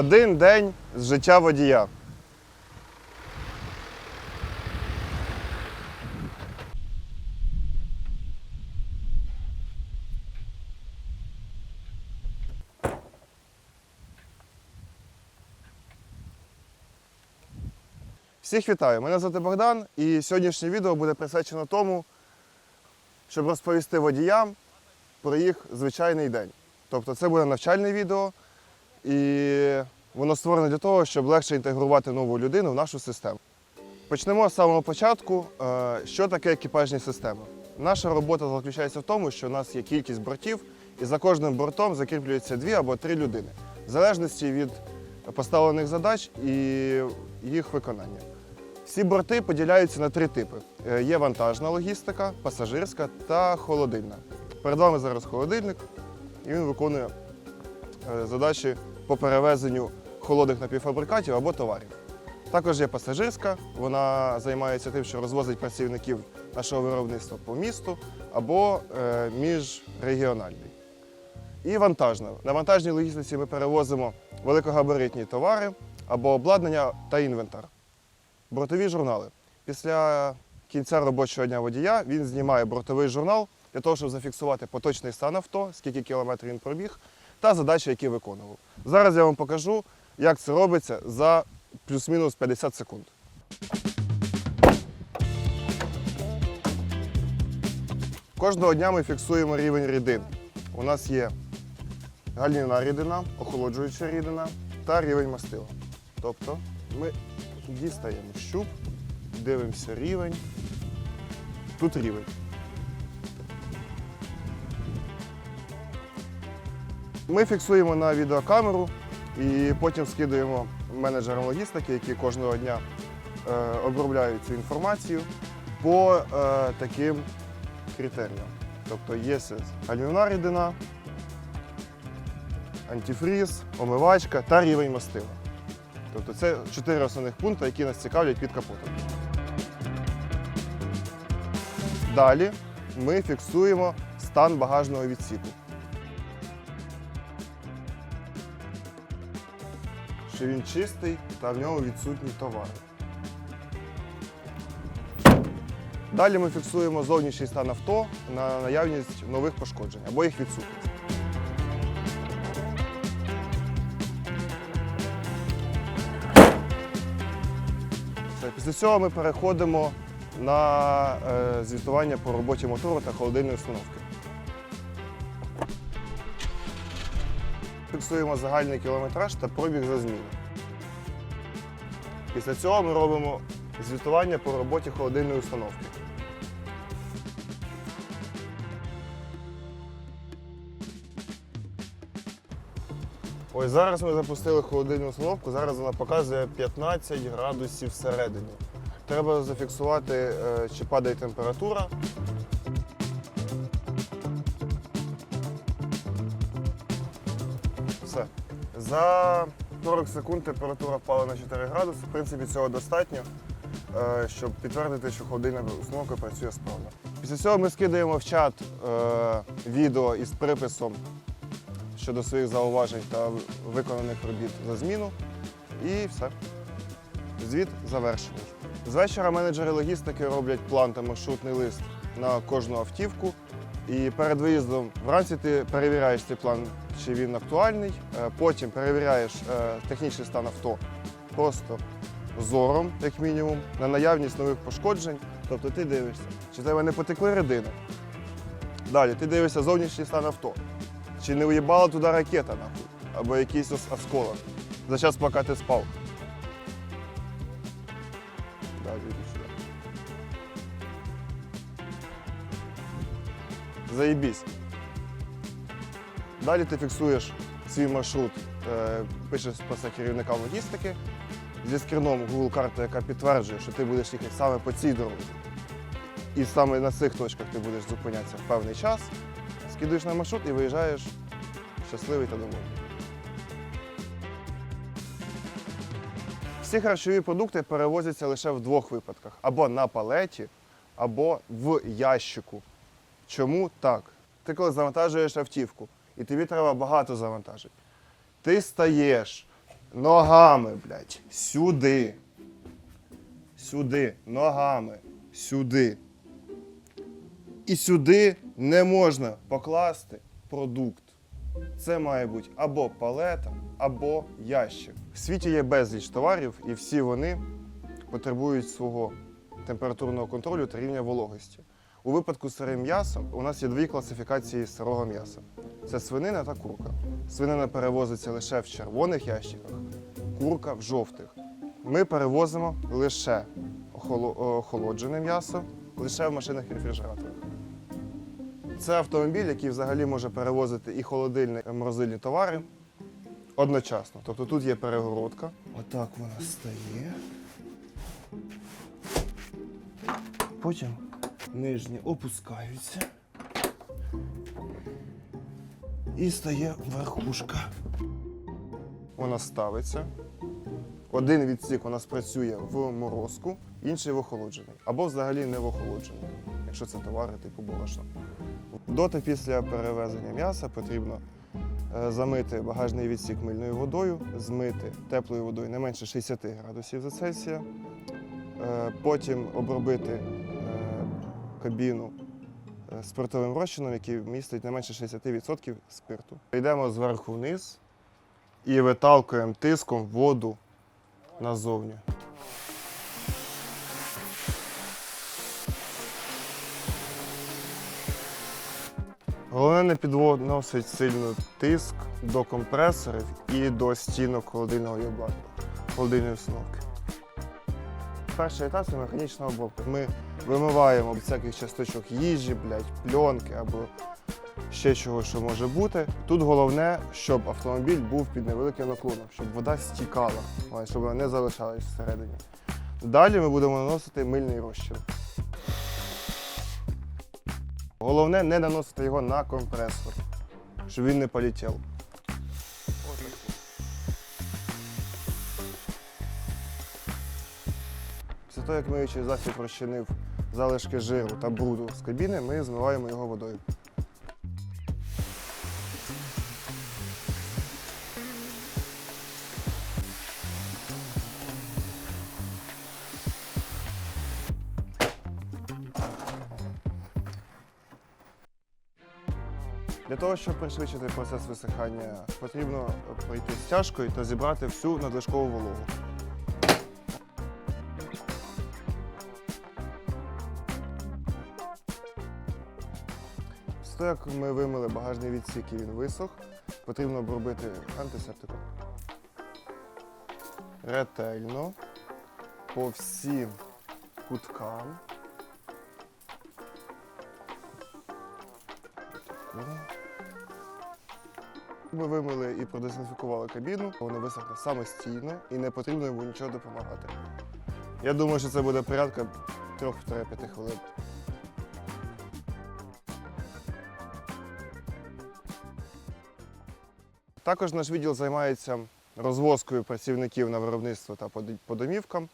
Один день з життя водія. Всіх вітаю! Мене звати Богдан і сьогоднішнє відео буде присвячено тому, щоб розповісти водіям про їх звичайний день. Тобто це буде навчальне відео, і воно створене для того, щоб легше інтегрувати нову людину в нашу систему. Почнемо з самого початку. Е, Що таке екіпажні системи? Наша робота заключається в тому, що у нас є кількість бортів, і за кожним бортом закріплюється дві або три людини, в залежності від поставлених задач і їх виконання. Всі борти поділяються на три типи: Е, є вантажна логістика, пасажирська та холодильна. Перед вами зараз холодильник, і він виконує е, задачі по перевезенню холодних напівфабрикатів або товарів. Також є пасажирська, вона займається тим, що розвозить працівників нашого виробництва по місту або е, міжрегіональний. І вантажна. На вантажній логістиці ми перевозимо великогабаритні товари або обладнання та інвентар. Бортові журнали. Після кінця робочого дня водія він знімає бортовий журнал для того, щоб зафіксувати поточний стан авто, скільки кілометрів він пробіг та задачі, які виконував. Зараз я вам покажу, як це робиться за плюс-мінус 50 секунд. Кожного дня ми фіксуємо рівень рідин. У нас є гальняна рідина, охолоджуюча рідина та рівень мастила. Тобто ми дістаємо щуп, дивимося рівень. Тут рівень. Ми фіксуємо на відеокамеру і потім скидуємо менеджерам логістики, які кожного дня е, обробляють цю інформацію по е, таким критеріям. Тобто є гальмівна рідина, антифріз, омивачка та рівень мастила. Тобто це чотири основних пункти, які нас цікавлять під капотом. Далі ми фіксуємо стан багажного відсіку. Що він чистий та в ньому відсутні товари. Далі ми фіксуємо зовнішній стан авто на наявність нових пошкоджень або їх відсутність. Після цього ми переходимо на е, звітування по роботі мотору та холодильної установки. Фіксуємо загальний кілометраж та пробіг за зміну. Після цього ми робимо звітування по роботі холодильної установки. Ось зараз ми запустили холодильну установку, зараз вона показує 15 градусів всередині. Треба зафіксувати, е, чи падає температура. За 40 секунд температура впала на 4 градуси. В принципі, цього достатньо, е, щоб підтвердити, що холодильна установка працює справно. Після цього ми скидаємо в чат е, відео із приписом щодо своїх зауважень та виконаних робіт за зміну. І все. Звіт завершений. З вечора менеджери логістики роблять план та маршрутний лист на кожну автівку. І перед виїздом вранці ти перевіряєш цей план, чи він актуальний. Е, Потім перевіряєш е, технічний стан авто просто зором, як мінімум, на наявність нових пошкоджень. Тобто ти дивишся, чи в тебе не потекли рідини. Далі ти дивишся зовнішній стан авто. Чи не уїбала туди ракета, нахуй? Або якийсь ос- осколок. За час, поки ти спав. Заєбісь. Далі ти фіксуєш свій маршрут, е, пишеш про це керівникам логістики зі скрином Google карти, яка підтверджує, що ти будеш їхати саме по цій дорозі. І саме на цих точках ти будеш зупинятися в певний час, скидуєш на маршрут і виїжджаєш щасливий та довольний. Всі харчові продукти перевозяться лише в двох випадках: або на палеті, або в ящику. Чому так? Ти коли завантажуєш автівку, і тобі треба багато завантажень. Ти стаєш, Ногами, блядь. Сюди. Сюди. Ногами. Сюди. І сюди не можна покласти продукт. Це має бути або палета, або ящик. В світі є безліч товарів, і всі вони потребують свого температурного контролю та рівня вологості. У випадку з сирим м'ясом у нас є дві класифікації сирого м'яса: це свинина та курка. Свинина перевозиться лише в червоних ящиках, курка в жовтих. Ми перевозимо лише охолоджене м'ясо лише в машинах і рефрижераторах. Це автомобіль, який взагалі може перевозити і холодильні, і морозильні товари одночасно. Тобто тут є перегородка. Отак вона стає. Потім нижні опускаються. І стає верхушка. Вона ставиться. Один відсік у нас працює в морозку, інший в охолоджений. Або взагалі не в охолоджений, якщо це товари типу борошна. До та після перевезення м'яса потрібно е, замити багажний відсік мильною водою, змити теплою водою не менше 60 градусів за Цельсія, е, потім обробити кабіну е, спиртовим розчином, який містить не менше 60% спирту. Йдемо зверху вниз і виталкуємо тиском воду назовні. Головне не підносить сильно тиск до компресорів і до стінок холодильного холодильної установки. Перший етап це механічна обробка. Ми вимиваємо всяких часточок їжі, блядь, пленки або ще чого, що може бути. Тут головне, щоб автомобіль був під невеликим наклоном, щоб вода стікала, щоб вона не залишалась всередині. Далі ми будемо наносити мильний розчин. Головне не наносити його на компресор, щоб він не полетів. Після того, як миючий засіб розчинив залишки жиру та бруду з кабіни, ми змиваємо його водою. Для того, щоб пришвидшити процес висихання, потрібно пройти стяжкою та зібрати всю надлишкову вологу. Після як ми вимили багажний відсік і він висох, потрібно обробити антисептиком. Ретельно по всім куткам. Ми вимили і продезінфікували кабіну, воно висохне самостійно і не потрібно йому нічого допомагати. Я думаю, що це буде порядка 3-5 хвилин. Також наш відділ займається розвозкою працівників на виробництво та по домівкам.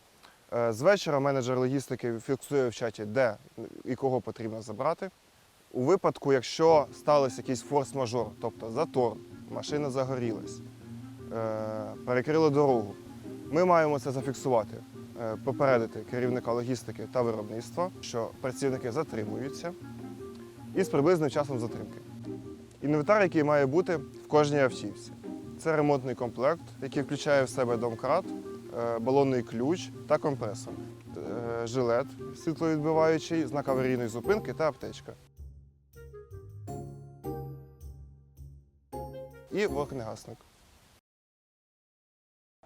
Е, З вечора менеджер логістики фіксує в чаті, де і кого потрібно забрати. У випадку, якщо стався якийсь форс-мажор, тобто затор, машина загорілась, е, перекрили дорогу, ми маємо це зафіксувати, е, попередити керівника логістики та виробництва, що працівники затримуються і з приблизним часом затримки. Інвентар, який має бути в кожній автівці. Це ремонтний комплект, який включає в себе домкрат, е, балонний ключ та компресор, е, жилет світловідбиваючий, знак аварійної зупинки та аптечка. І вогнегасник.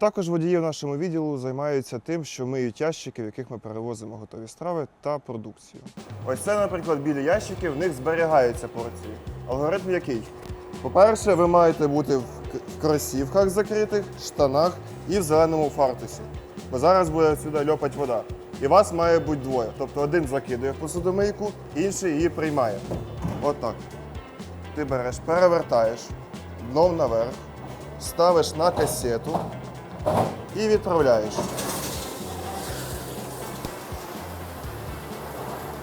Також водії в нашому відділу займаються тим, що миють ящики, в яких ми перевозимо готові страви та продукцію. Ось це, наприклад, білі ящики, в них зберігаються порції. Алгоритм який? По-перше, ви маєте бути в кросівках закритих, штанах і в зеленому фартусі. Бо зараз буде сюди льопать вода. І вас має бути двоє. Тобто один закидує в посудомийку, інший її приймає. Отак. Ти береш, перевертаєш дном наверх, ставиш на касету і відправляєш.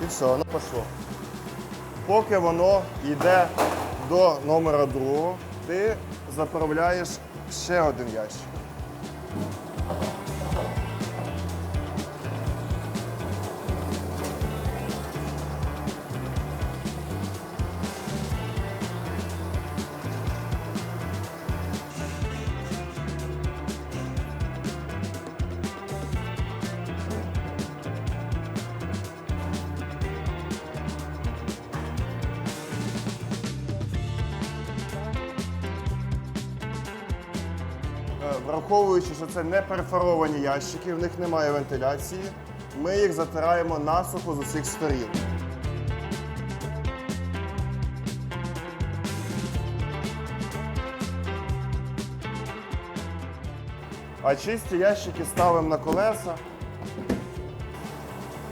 І все, воно пішло. Поки воно йде до номера другого, ти заправляєш ще один ящик. Враховуючи, що це не перфоровані ящики, в них немає вентиляції, ми їх затираємо насухо з усіх сторін. А чисті ящики ставимо на колеса.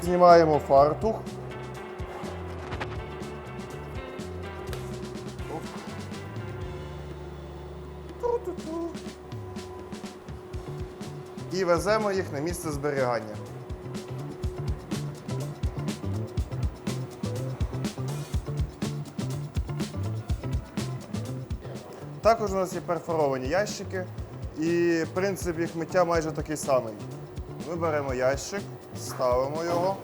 Знімаємо фартух. Веземо їх на місце зберігання. Також у нас є перфоровані ящики, і принцип їх миття майже такий самий. Ми беремо ящик, ставимо його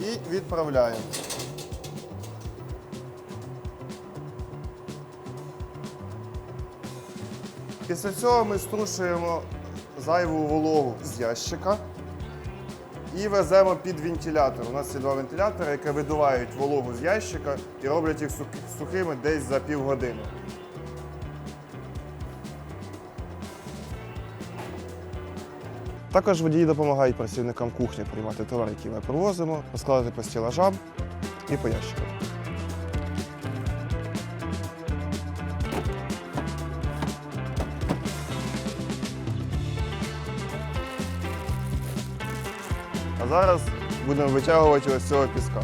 і відправляємо. Після цього ми струшуємо зайву вологу з ящика і веземо під вентилятор. У нас є два вентилятори, які видувають вологу з ящика і роблять їх сухими десь за півгодини. Також водії допомагають працівникам кухні приймати товар, який ми привозимо, розкладати по стілажам і по ящикам. Зараз будемо витягувати ось цього піска.